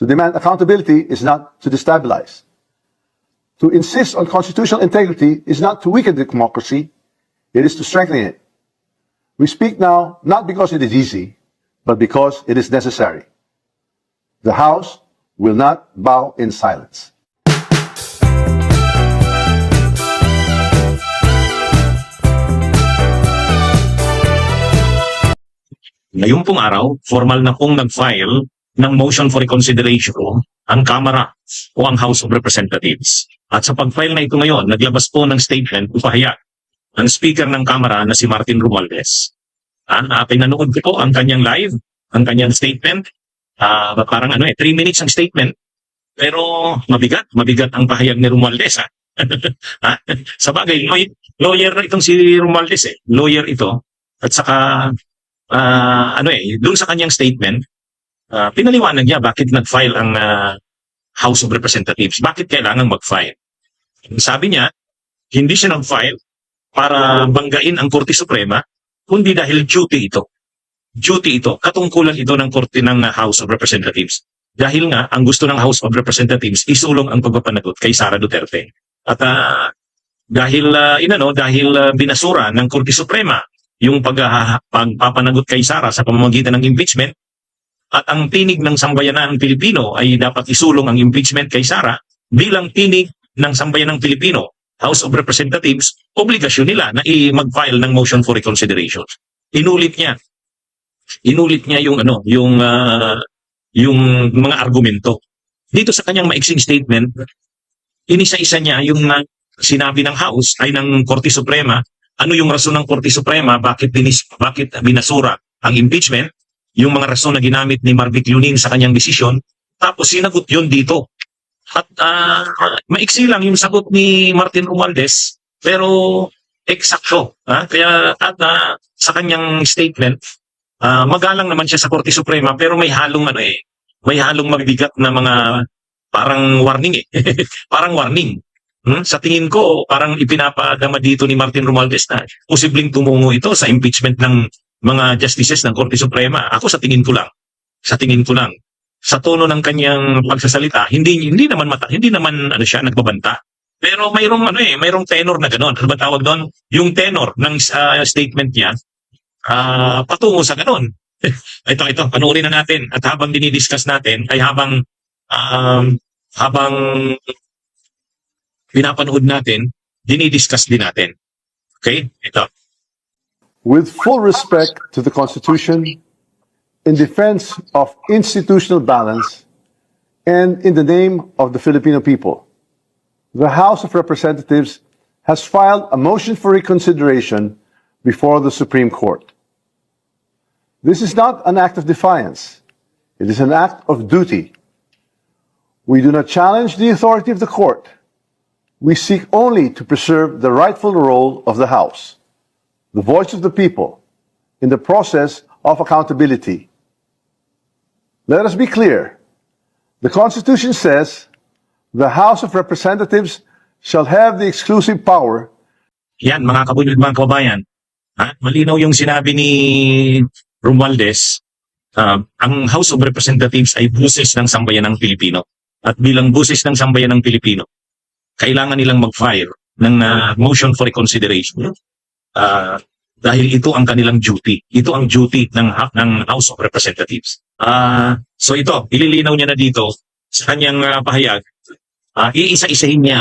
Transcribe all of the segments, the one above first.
To demand accountability is not to destabilize. To insist on constitutional integrity is not to weaken the democracy, it is to strengthen it. We speak now not because it is easy, but because it is necessary. The House will not bow in silence. Ngayong pong araw, formal na pong nag-file ng motion for reconsideration ang Kamara o ang House of Representatives. At sa pag-file na ito ngayon, naglabas po ng statement upahaya ang Speaker ng Kamara na si Martin Romualdez. Ah, uh, pinanood ko ang kanyang live, ang kanyang statement. Ah, parang ano eh, 3 minutes ang statement. Pero mabigat, mabigat ang pahayag ni Romualdez. Ha? Ah, sa bagay, law- lawyer itong si Romualdez eh. Lawyer ito. At saka ah ano eh, doon sa kanyang statement, ah, pinaliwanag niya bakit nag-file ang ah, House of Representatives. Bakit kailangan mag-file? Sabi niya, hindi siya nag-file para banggain ang Korte Suprema, kundi dahil duty ito. Duty ito, katungkulan ito ng Korte ng ah, House of Representatives. Dahil nga, ang gusto ng House of Representatives, isulong ang pagpapanagot kay Sara Duterte. At ah, dahil ah, inano, dahil ah, binasura ng Korte Suprema yung pag, pagpapanagot kay Sara sa pamamagitan ng impeachment at ang tinig ng sambayanang Pilipino ay dapat isulong ang impeachment kay Sara bilang tinig ng sambayanang Pilipino, House of Representatives, obligasyon nila na i- mag-file ng motion for reconsideration. Inulit niya. Inulit niya yung ano, yung ah, yung mga argumento. Dito sa kanyang maiksing statement, inisa-isa niya yung ah, sinabi ng House ay ng Korte Suprema ano yung rason ng Korte Suprema, bakit, binis, bakit binasura ang impeachment, yung mga rason na ginamit ni Marvic Lunin sa kanyang desisyon, tapos sinagot yun dito. At ah, maiksi lang yung sagot ni Martin Romualdez, pero eksakto. ha? Kaya at ah, sa kanyang statement, ah, magalang naman siya sa Korte Suprema, pero may halong ano eh, may halong mabibigat na mga parang warning eh. parang warning. Hmm? Sa tingin ko, parang ipinapadama dito ni Martin Romualdez na posibleng tumungo ito sa impeachment ng mga justices ng Korte Suprema. Ako sa tingin ko lang. Sa tingin ko lang. Sa tono ng kanyang pagsasalita, hindi hindi naman mata, hindi naman ano siya nagbabanta. Pero mayroong ano eh, mayroong tenor na gano'n. Ano ba tawag doon? Yung tenor ng ah, statement niya ah patungo sa gano'n. ito, ito, panoorin na natin. At habang dinidiscuss natin, ay habang um, habang pinapanood natin, dinidiscuss din natin. Okay? Ito. With full respect to the Constitution, in defense of institutional balance, and in the name of the Filipino people, the House of Representatives has filed a motion for reconsideration before the Supreme Court. This is not an act of defiance. It is an act of duty. We do not challenge the authority of the court. We seek only to preserve the rightful role of the House, the voice of the people, in the process of accountability. Let us be clear. The Constitution says the House of Representatives shall have the exclusive power Yan, mga kabunyod, mga kababayan. Ha? Malinaw yung sinabi ni Romualdez. ah, ang House of Representatives ay buses ng sambayan ng Pilipino. At bilang buses ng sambayan ng Pilipino, kailangan nilang mag-file ng ah, motion for reconsideration. Ah, dahil ito ang kanilang duty. Ito ang duty ng, ng House of Representatives. Ah, so ito, ililinaw niya na dito sa kanyang ah, pahayag. Ah, iisa-isahin niya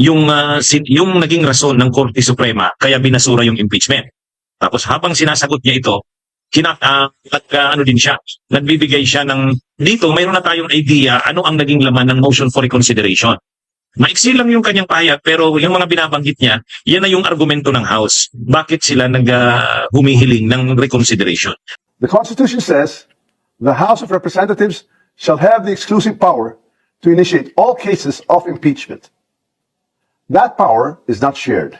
yung ah, sin- yung naging rason ng Korte Suprema kaya binasura yung impeachment. Tapos habang sinasagot niya ito, kina ah, at ah, ano din siya, nagbibigay siya ng dito mayroon na tayong idea ano ang naging laman ng motion for reconsideration. Maiksi lang yung kanyang pahayag pero yung mga binabanggit niya, yan na yung argumento ng House. Bakit sila nag ah, humihiling ng reconsideration? The Constitution says the House of Representatives shall have the exclusive power to initiate all cases of impeachment. That power is not shared,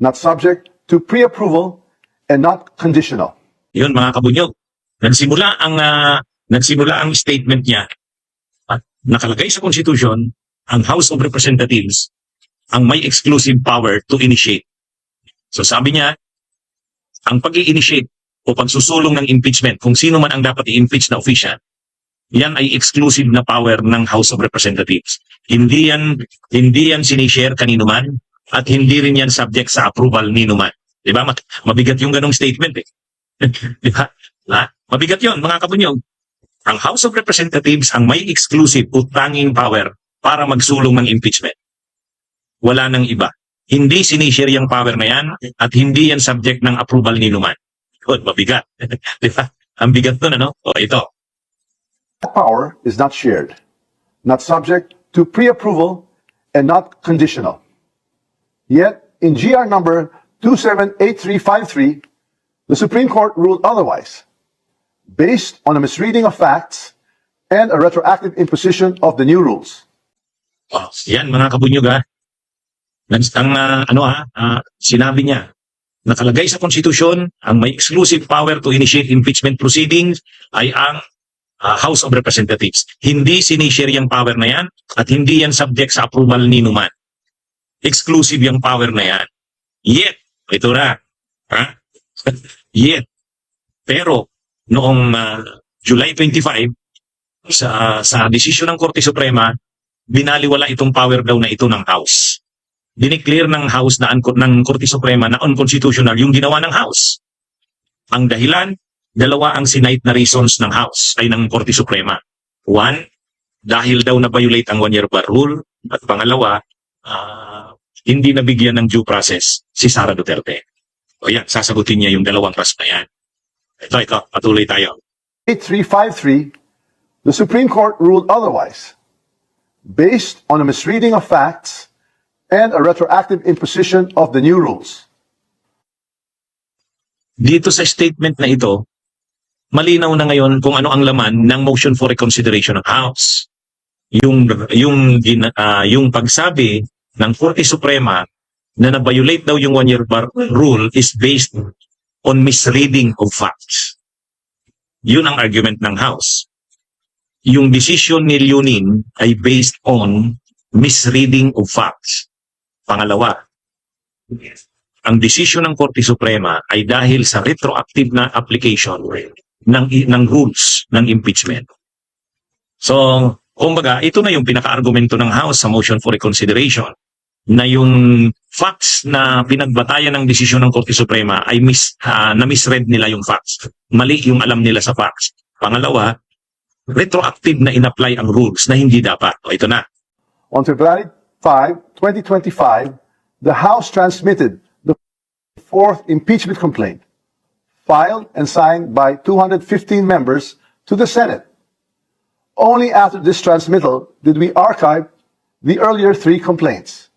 not subject to pre-approval, and not conditional. Yun mga kabunyog. Nagsimula ang ah, nagsimula ang statement niya at nakalagay sa Constitution ang House of Representatives ang may exclusive power to initiate. So sabi niya, ang pag initiate o pagsusulong ng impeachment, kung sino man ang dapat i-impeach na official, yan ay exclusive na power ng House of Representatives. Hindi yan, hindi yan sinishare kanino man at hindi rin yan subject sa approval ni man. Di ba? Mabigat yung ganong statement eh. Di ba? Ha? Mabigat yon mga kabunyog. Ang House of Representatives ang may exclusive o power para magsulong ng impeachment. Wala nang iba. Hindi sinishare yung power na yan at hindi yan subject ng approval ni man. Good, mabigat. Di ba? Ang bigat nun, ano? O ito. That power is not shared, not subject to pre-approval, and not conditional. Yet, in GR number 278353, the Supreme Court ruled otherwise, based on a misreading of facts and a retroactive imposition of the new rules. Oh, yan mga kabunyog ha. Nag- Ang ah, ano ha, ah, sinabi niya, nakalagay sa konstitusyon, ang may exclusive power to initiate impeachment proceedings ay ang ah, House of Representatives. Hindi sinishare yung power na yan at hindi yan subject sa approval ni Numan. Exclusive yung power na yan. Yet, ito na, ha? Yet, pero noong ah, July 25, sa sa desisyon ng Korte Suprema, binaliwala itong power daw na ito ng House. Dineclare ng House na ng Korte Suprema na unconstitutional yung ginawa ng House. Ang dahilan, dalawa ang sinite na reasons ng House ay ng Korte Suprema. One, dahil daw na-violate ang one-year bar rule. At pangalawa, ah, hindi nabigyan ng due process si Sara Duterte. O yan, sasagutin niya yung dalawang ras na yan. Ito, ito, patuloy tayo. 8353, the Supreme Court ruled otherwise, based on a misreading of facts and a retroactive imposition of the new rules. dito sa statement na ito, malinaw na ngayon kung ano ang laman ng motion for reconsideration ng House. Yung yung ah, yung pagsabi ng Korte Suprema na na-violate daw yung one-year bar rule is based on misreading of facts. Yun ang argument ng House. Yung decision ni Leonin ay based on misreading of facts. Pangalawa, ang desisyon ng Korte Suprema ay dahil sa retroactive na application ng ng rules ng impeachment. So, kumbaga, ito na yung pinaka-argumento ng House sa motion for reconsideration na yung facts na pinagbatayan ng desisyon ng Korte Suprema ay mis, ah, na-misread nila yung facts. Mali yung alam nila sa facts. Pangalawa, retroactive na in-apply ang rules na hindi dapat. O ito na. On February 5, 2025, the House transmitted the fourth impeachment complaint, filed and signed by 215 members to the Senate. Only after this transmittal did we archive the earlier three complaints.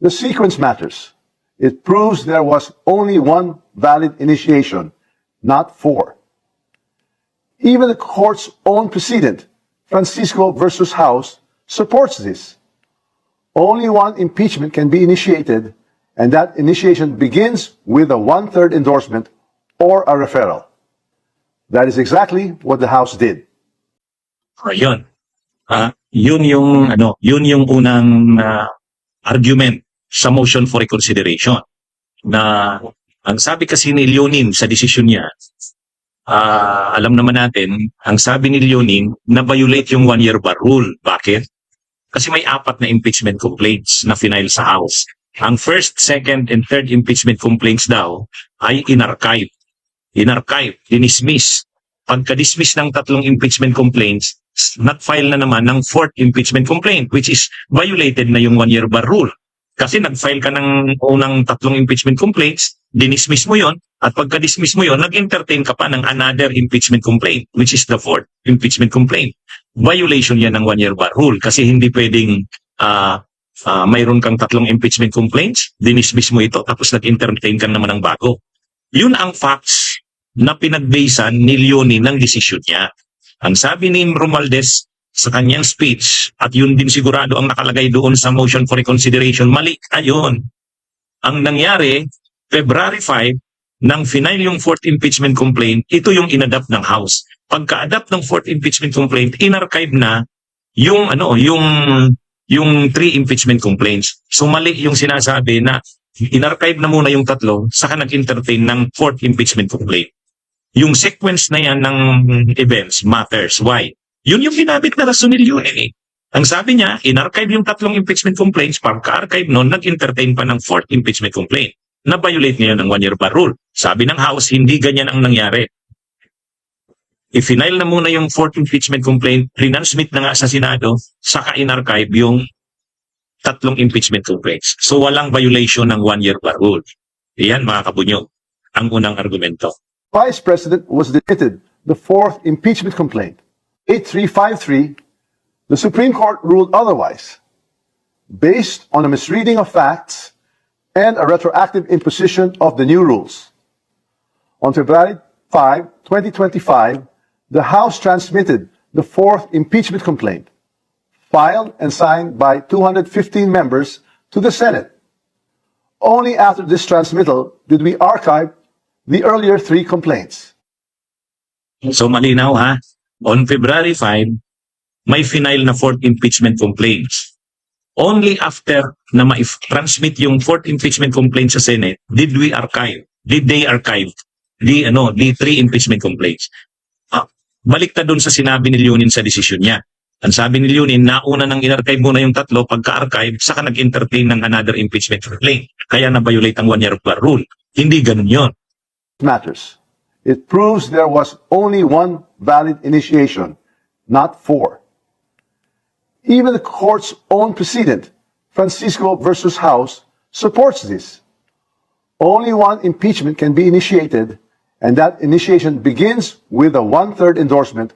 The sequence matters. It proves there was only one valid initiation, not four. Even the court's own precedent, Francisco versus House, supports this. Only one impeachment can be initiated, and that initiation begins with a one-third endorsement or a referral. That is exactly what the House did. Ayun. Ah, yun yung ano, yun yung unang ah, argument sa motion for reconsideration. Na ang sabi kasi ni Leonin sa desisyon niya, ah, alam naman natin, ang sabi ni Leonin na violate yung one year bar rule. Bakit? Kasi may apat na impeachment complaints na final sa House. Ang first, second, and third impeachment complaints daw ay inarchive. Inarchive, dinismiss. Pagka-dismiss ng tatlong impeachment complaints, nag-file na naman ng fourth impeachment complaint which is violated na yung one-year bar rule. Kasi nag-file ka ng unang tatlong impeachment complaints, dinismiss mo yon at pagka-dismiss mo yon nag-entertain ka pa ng another impeachment complaint which is the fourth impeachment complaint. Violation yan ng one-year bar rule kasi hindi pwedeng ah ah, mayroon kang tatlong impeachment complaints, dinismiss mo ito tapos nag-entertain ka naman ng bago. Yun ang facts na pinagbasean ni Leonie ng desisyon niya. Ang sabi ni Romualdez sa kanyang speech, at yun din sigurado ang nakalagay doon sa motion for reconsideration, mali ayon. Ang nangyari, February 5, nang final yung fourth impeachment complaint, ito yung inadapt ng House. Pagka-adapt ng fourth impeachment complaint, inarchive na yung ano, yung yung three impeachment complaints. So mali yung sinasabi na inarchive na muna yung tatlo, saka nag-entertain ng fourth impeachment complaint. yung sequence na yan ng events matters. Why? Yun yung ginamit na rason ni Leonin eh. Ang sabi niya, in-archive yung tatlong impeachment complaints, pagka-archive noon, nag-entertain pa ng fourth impeachment complaint. Na-violate ngayon ng one-year bar rule. Sabi ng House, hindi ganyan ang nangyari. I-final na muna yung fourth impeachment complaint, transmit na nga sa Senado, saka in-archive yung tatlong impeachment complaints. So walang violation ng one-year bar rule. Iyan mga kabunyog, ang unang argumento. Vice President was admitted the fourth impeachment complaint. 8353, the Supreme Court ruled otherwise, based on a misreading of facts and a retroactive imposition of the new rules. On February 5, 2025, the House transmitted the fourth impeachment complaint, filed and signed by 215 members to the Senate. Only after this transmittal did we archive the earlier three complaints. So malinaw ha, on February 5, may final na fourth impeachment complaints. Only after na ma-transmit yung fourth impeachment complaint sa Senate, did we archive, did they archive the, ano, the three impeachment complaints. Ah, balik na dun sa sinabi ni Leonin sa desisyon niya. Ang sabi ni Leonin, nauna nang in-archive muna yung tatlo, pagka-archive, saka nag-entertain ng another impeachment complaint. Kaya na-violate ang one-year bar rule. Hindi ganun yon. matters. It proves there was only one valid initiation, not four. Even the court's own precedent, Francisco versus House, supports this. Only one impeachment can be initiated, and that initiation begins with a one-third endorsement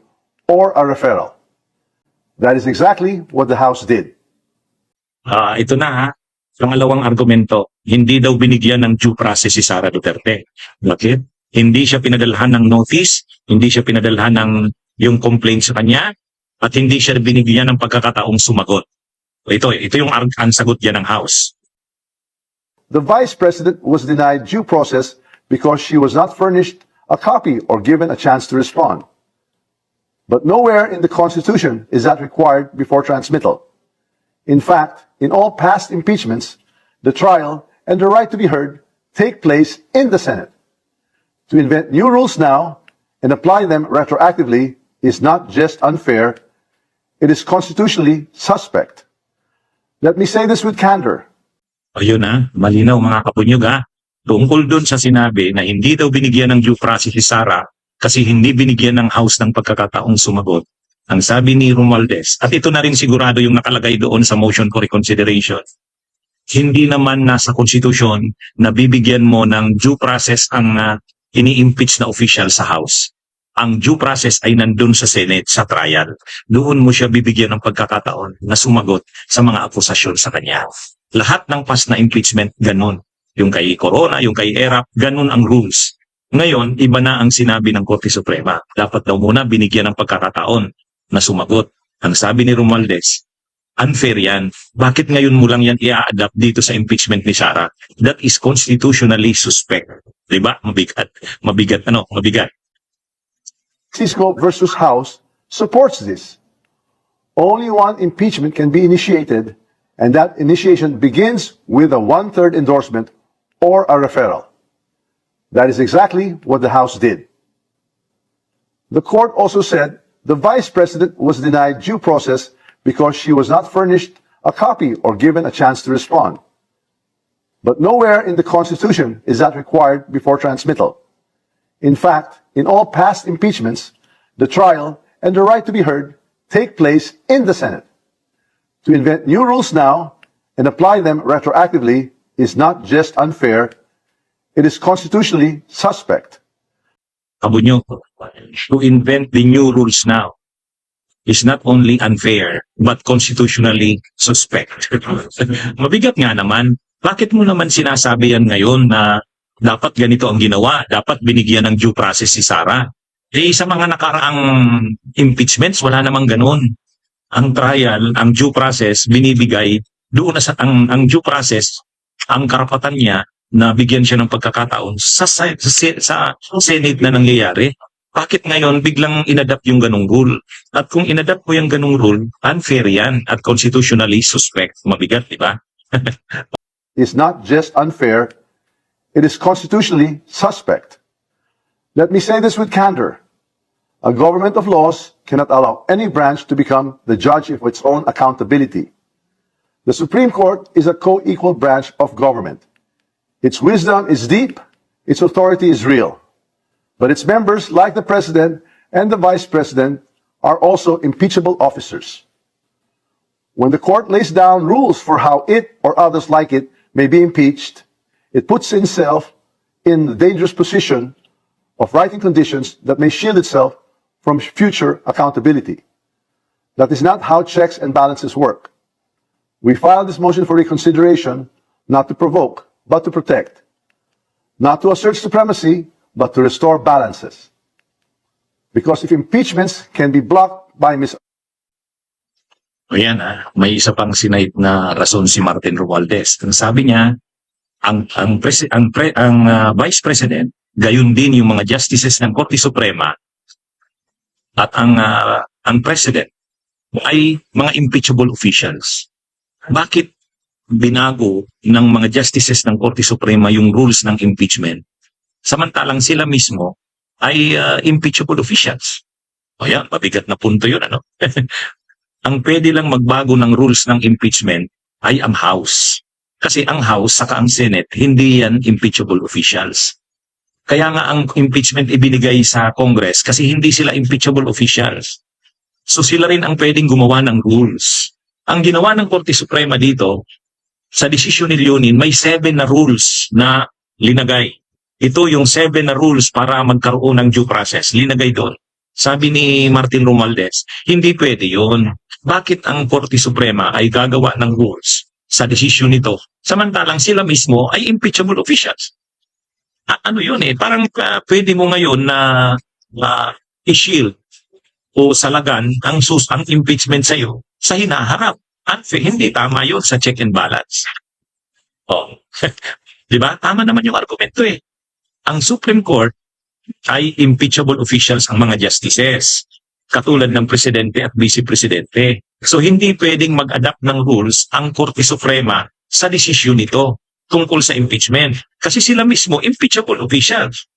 or a referral. That is exactly what the House did. Ah, ito na ha. Pangalawang argumento, hindi daw binigyan ng due process si Sara Duterte. Bakit? Hindi siya pinadalhan ng notice, hindi siya pinadalhan ng yung complaint sa kanya, at hindi siya binigyan ng pagkakataong sumagot. Ito, ito yung ang sagot niya ng House. The Vice President was denied due process because she was not furnished a copy or given a chance to respond. But nowhere in the Constitution is that required before transmittal. In fact, in all past impeachments, the trial and the right to be heard take place in the Senate. To invent new rules now and apply them retroactively is not just unfair, it is constitutionally suspect. Let me say this with candor. Ayun na, malinaw mga kapunyog ha. Tungkol dun sa sinabi na hindi daw binigyan ng due process si Sara kasi hindi binigyan ng House ng pagkakataong sumagot. Ang sabi ni Romualdez, at ito na rin sigurado yung nakalagay doon sa motion for reconsideration, hindi naman nasa konstitusyon na bibigyan mo ng due process ang ah, ini-impeach na official sa House. Ang due process ay nandun sa Senate sa trial. Doon mo siya bibigyan ng pagkakataon na sumagot sa mga akusasyon sa kanya. Lahat ng past na impeachment, ganun. Yung kay Corona, yung kay ERAP, ganun ang rules. Ngayon, iba na ang sinabi ng Korte Suprema. Dapat daw muna binigyan ng pagkakataon na sumagot. Ang sabi ni Romualdez, unfair yan. Bakit ngayon mo lang yan i-adapt dito sa impeachment ni Sara? That is constitutionally suspect. Diba? Mabigat. Mabigat ano? Mabigat. Cisco versus House supports this. Only one impeachment can be initiated, and that initiation begins with a one-third endorsement or a referral. That is exactly what the House did. The court also said the vice president was denied due process because she was not furnished a copy or given a chance to respond. But nowhere in the Constitution is that required before transmittal. In fact, in all past impeachments, the trial and the right to be heard take place in the Senate. To invent new rules now and apply them retroactively is not just unfair, it is constitutionally suspect. To invent the new rules now is not only unfair, but constitutionally suspect. Mabigat nga naman, bakit mo naman sinasabi yan ngayon na dapat ganito ang ginawa, dapat binigyan ng due process si Sara? Eh, sa mga nakaraang impeachments, wala namang ganun. Ang trial, ang due process, binibigay doon na sa, ang, ang due process, ang karapatan niya na bigyan siya ng pagkakataon sa, sa, sa, sa Senate na nangyayari. Bakit ngayon biglang inadapt yung ganong rule? At kung inadapt mo yung ganong rule, unfair yan at constitutionally suspect. Mabigat, di ba? Is not just unfair, it is constitutionally suspect. Let me say this with candor. A government of laws cannot allow any branch to become the judge of its own accountability. The Supreme Court is a co-equal branch of government. Its wisdom is deep, its authority is real. But its members, like the President and the Vice President, are also impeachable officers. When the court lays down rules for how it or others like it may be impeached, it puts itself in the dangerous position of writing conditions that may shield itself from future accountability. That is not how checks and balances work. We filed this motion for reconsideration not to provoke, but to protect. Not to assert supremacy, but to restore balances. Because if impeachments can be blocked by mis Ayan ah, may isa pang sinayit na rason si Martin Romualdez. Ang sabi niya, ang ang presi- ang, pre- ang ah, Vice President, gayon din yung mga justices ng Korte Suprema at ang ah, ang President ay mga impeachable officials. Bakit binago ng mga justices ng Korte Suprema yung rules ng impeachment? Samantalang sila mismo ay ah, impeachable officials. O yan, mabigat na punto yun, ano? ang pwede lang magbago ng rules ng impeachment ay ang House. Kasi ang House saka ang Senate, hindi yan impeachable officials. Kaya nga ang impeachment ibinigay sa Congress kasi hindi sila impeachable officials. So sila rin ang pwedeng gumawa ng rules. Ang ginawa ng Korte Suprema dito, sa desisyon ni Leonin, may seven na rules na linagay. Ito yung seven na rules para magkaroon ng due process. Linagay doon. Sabi ni Martin Romualdez, hindi pwede yun. Bakit ang Korte Suprema ay gagawa ng rules sa desisyon nito? Samantalang sila mismo ay impeachable officials. A- ano yun eh, parang ah, pwede mo ngayon na na i-shield o salagan ang sus ang impeachment sa iyo sa hinaharap. Unfair, hindi tama yun sa check and balance. Oh. 'Di ba? Tama naman yung argumento eh. Ang Supreme Court ay impeachable officials ang mga justices katulad ng presidente at vice-presidente. So hindi pwedeng mag-adapt ng rules ang Korte Suprema sa desisyon nito tungkol sa impeachment. Kasi sila mismo impeachable officials.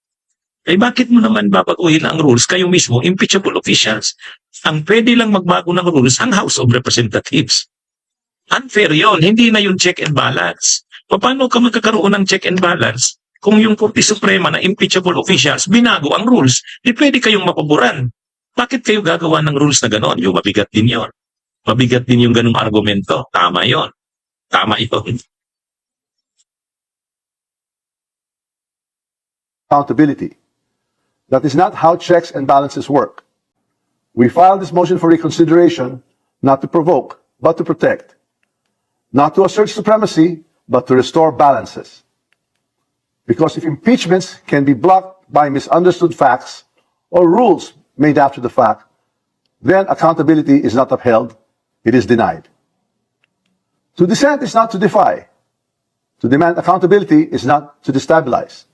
Eh bakit mo naman babaguhin ang rules kayo mismo impeachable officials? Ang pwede lang magbago ng rules ang House of Representatives. Unfair yon, hindi na yung check and balance. Paano ka magkakaroon ng check and balance kung yung Korte Suprema na impeachable officials binago ang rules? Di pwede kayong mapaboran. Bakit kayo gagawa ng rules na gano'n? Yung mabigat din yon. Mabigat din yung ganung argumento. Tama yon. Tama ito. accountability. That is not how checks and balances work. We filed this motion for reconsideration not to provoke, but to protect. Not to assert supremacy, but to restore balances. Because if impeachments can be blocked by misunderstood facts or rules made after the fact, then accountability is not upheld, it is denied. To dissent is not to defy. To demand accountability is not to destabilize.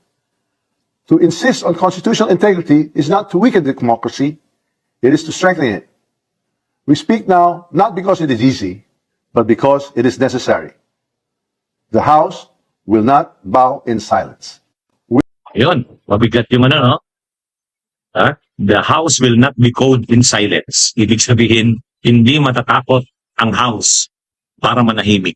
To insist on constitutional integrity is not to weaken the democracy, it is to strengthen it. We speak now not because it is easy, but because it is necessary. The House will not bow in silence. Yun, mabigat yung ano, no? Ha? The House will not be cowed in silence. Ibig sabihin, hindi matatakot ang House para manahimik.